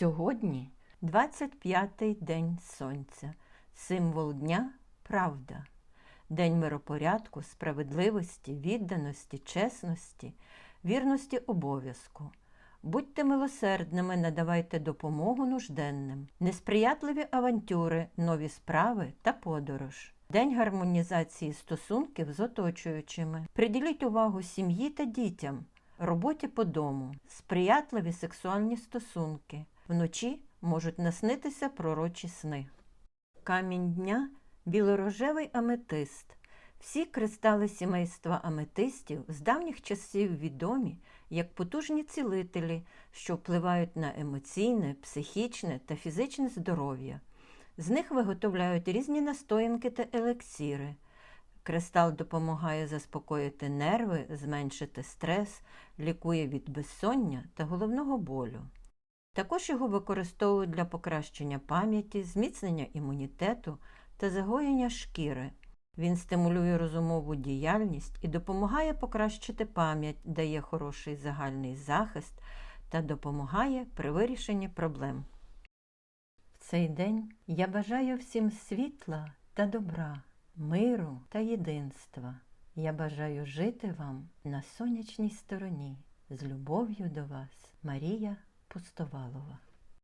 Сьогодні 25-й день сонця, символ дня правда, день миропорядку, справедливості, відданості, чесності, вірності обов'язку. Будьте милосердними, надавайте допомогу нужденним, несприятливі авантюри, нові справи та подорож. День гармонізації стосунків з оточуючими. Приділіть увагу сім'ї та дітям, роботі по дому, сприятливі сексуальні стосунки. Вночі можуть наснитися пророчі сни. Камінь дня білорожевий аметист. Всі кристали сімейства аметистів з давніх часів відомі як потужні цілителі, що впливають на емоційне, психічне та фізичне здоров'я. З них виготовляють різні настоянки та елексіри. Кристал допомагає заспокоїти нерви, зменшити стрес, лікує від безсоння та головного болю. Також його використовують для покращення пам'яті, зміцнення імунітету та загоєння шкіри. Він стимулює розумову діяльність і допомагає покращити пам'ять, дає хороший загальний захист та допомагає при вирішенні проблем. В цей день я бажаю всім світла та добра, миру та єдинства. Я бажаю жити вам на сонячній стороні. З любов'ю до вас, Марія Пустовалова.